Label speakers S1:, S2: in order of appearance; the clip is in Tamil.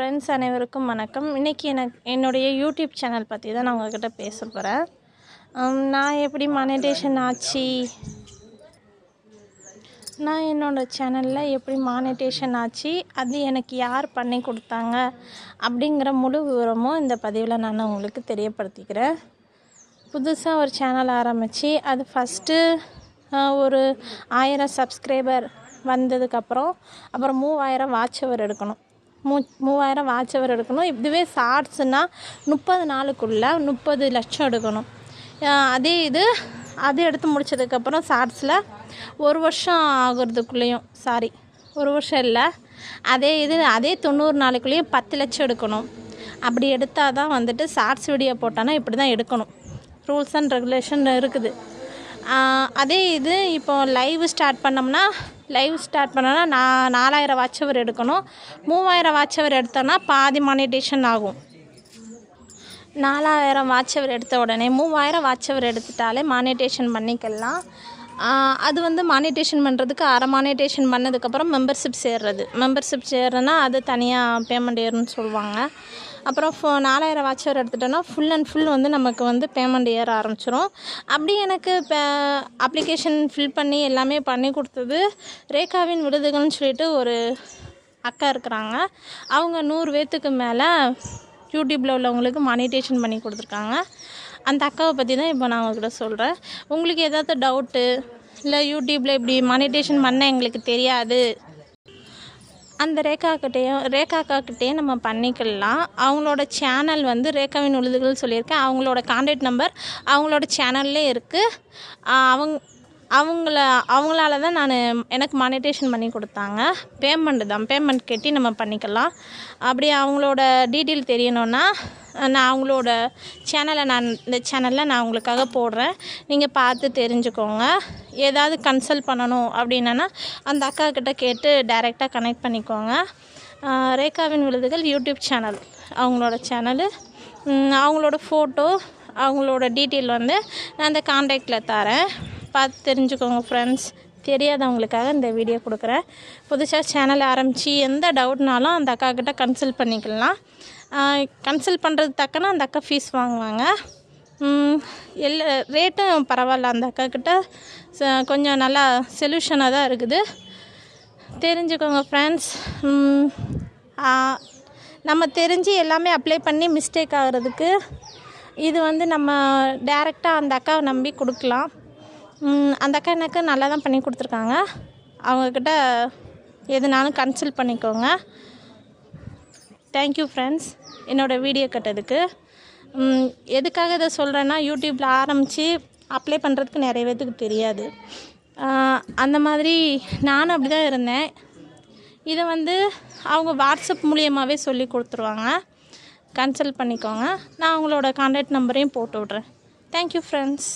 S1: ஃப்ரெண்ட்ஸ் அனைவருக்கும் வணக்கம். இன்றைக்கி எனக்கு என்னுடைய யூடியூப் சேனல் பற்றி தான் நான் உங்கள்கிட்ட பேச போகிறேன் நான் எப்படி மானிட்டேஷன் ஆச்சு? நான் என்னோடய சேனலில் எப்படி மானிட்டேஷன் ஆச்சு? அது எனக்கு யார் பண்ணி கொடுத்தாங்க? அப்படிங்கிற முழு விவரமும் இந்த பதிவில் நான் உங்களுக்கு தெரியப்படுத்திக்கிறேன். புதுசாக ஒரு சேனல் ஆரம்பித்து அது ஃபஸ்ட்டு ஒரு ஆயிரம் சப்ஸ்கிரைபர் வந்ததுக்கப்புறம் அப்புறம் மூவாயிரம் வாட்ச் அவர் எடுக்கணும். மூ மூவாயிரம் வாட்ச் அவர் எடுக்கணும். இதுவே ஷார்ட்ஸ்னால் முப்பது நாளுக்குள்ளே முப்பது லட்சம் எடுக்கணும். அதே இது அது எடுத்து முடிச்சதுக்கப்புறம் ஷார்ட்ஸில் ஒரு வருஷம் ஆகுறதுக்குள்ளேயும் சாரி ஒரு வருஷம் இல்லை. அதே இது அதே தொண்ணூறு நாளுக்குள்ளேயும் பத்து லட்சம் எடுக்கணும். அப்படி எடுத்தால் தான் வந்துட்டு ஷார்ட்ஸ் வீடியோ போட்டோன்னா இப்படி தான் எடுக்கணும். ரூல்ஸ் அண்ட் ரெகுலேஷன் இருக்குது. அதே இது இப்போ லைவ் ஸ்டார்ட் பண்ணோம்னா லைவ் ஸ்டார்ட் பண்ணோன்னா நான் நாலாயிரம் வாட்ச் அவர் எடுக்கணும். மூவாயிரம் வாட்ச் அவர் எடுத்தோன்னா பாதி மானிட்டேஷன் ஆகும். நாலாயிரம் வாட்ச் அவர் எடுத்த உடனே மூவாயிரம் வாட்ச் அவர் எடுத்துட்டாலே மானிட்டேஷன் பண்ணிக்கலாம். அது வந்து மானிட்டேஷன் பண்ணுறதுக்கு அரை மானிட்டேஷன் பண்ணதுக்கப்புறம் மெம்பர்ஷிப் சேர்றது. மெம்பர்ஷிப் சேர்றதுனா அது தனியாக பேமெண்ட் ஏறும்னு சொல்லுவாங்க. அப்புறம் ஃபோ நாலாயிரம் வாட்சர் எடுத்துட்டோன்னா ஃபுல் அண்ட் ஃபுல் வந்து நமக்கு வந்து பேமெண்ட் ஏற ஆரம்பிச்சிடும் அப்படி எனக்கு இப்போ அப்ளிகேஷன் ஃபில் பண்ணி எல்லாமே பண்ணி கொடுத்தது ரேகாவின் விடுதுகள்னு சொல்லிட்டு ஒரு அக்கா இருக்கிறாங்க. அவங்க நூறு பேர்த்துக்கு மேலே யூடியூப்பில் உள்ளவங்களுக்கு மானிட்டேஷன் பண்ணி கொடுத்துருக்காங்க. அந்த அக்காவை பற்றி தான் இப்போ நான் உங்ககிட்ட சொல்கிறேன் உங்களுக்கு ஏதாவது டவுட்டு இல்லை யூடியூப்பில் இப்படி மானிட்டேஷன் பண்ண எங்களுக்கு தெரியாது. அந்த ரேகாக்கிட்டேயும் ரேகாக்காக்கிட்டேயும் நம்ம பண்ணிக்கலாம். அவங்களோட சேனல் வந்து ரேகாவின் உழுதுகள் சொல்லியிருக்கேன் அவங்களோட கான்டாக்ட் நம்பர் அவங்களோட சேனல்லே இருக்குது அவங்க அவங்கள அவங்களால தான் நான் எனக்கு மானிட்டேஷன் பண்ணி கொடுத்தாங்க. பேமெண்ட்டு தான். பேமெண்ட் கட்டி நம்ம பண்ணிக்கலாம். அப்படி அவங்களோட டீட்டெயில் தெரியணுன்னா நான் அவங்களோட சேனலை நான் இந்த சேனலில் நான் உங்களுக்காக போடுறேன். நீங்கள் பார்த்து தெரிஞ்சுக்கோங்க. ஏதாவது கன்சல்ட் பண்ணணும் அப்படின்னா அந்த அக்கா கிட்ட கேட்டு டைரெக்டாக கனெக்ட் பண்ணிக்கோங்க. ரேகாவின் விழுதுகள் யூடியூப் சேனல் அவங்களோட சேனலு அவங்களோட ஃபோட்டோ அவங்களோட டீட்டெயில் வந்து நான் அந்த காண்டாக்டில் தரேன். பார்த்து தெரிஞ்சுக்கோங்க ஃப்ரெண்ட்ஸ் தெரியாதவங்களுக்காக இந்த வீடியோ கொடுக்குறேன். புதுசாக சேனல் ஆரம்பித்து எந்த டவுட்னாலும் அந்த அக்கா கிட்ட கன்சல்ட் பண்ணிக்கலாம். கன்சல்ட் பண்ணுறது தக்கன அந்த அக்கா ஃபீஸ் வாங்குவாங்க. எல்லா ரேட்டும் பரவாயில்ல அந்த அக்கா கிட்ட ச- கொஞ்சம் நல்லா சொல்யூஷனாக தான் இருக்குது. தெரிஞ்சுக்கோங்க ஃப்ரெண்ட்ஸ் நம்ம தெரிஞ்சு எல்லாமே அப்ளை பண்ணி மிஸ்டேக் ஆகிறதுக்கு இது வந்து நம்ம டேரெக்டாக அந்த அக்காவை நம்பி கொடுக்கலாம். அந்த அக்கா எனக்கு நல்லா தான் பண்ணி கொடுத்துருக்காங்க. அவங்கக்கிட்ட எதுனாலும் கன்சல்ட் பண்ணிக்கோங்க. தேங்க்யூ ஃப்ரெண்ட்ஸ் என்னோடய வீடியோ கட்டதுக்கு. எதுக்காக இதை சொல்கிறேன்னா யூடியூப்பில் ஆரம்பித்து அப்ளை பண்ணுறதுக்கு நிறைய பேத்துக்கு தெரியாது. அந்த மாதிரி நானும் அப்படி தான் இருந்தேன். இதை வந்து அவங்க வாட்ஸ்அப் மூலியமாகவே சொல்லி கொடுத்துருவாங்க. கன்சல்ட் பண்ணிக்கோங்க. நான் அவங்களோட கான்டாக்ட் நம்பரையும் போட்டு விட்றேன். Thank you friends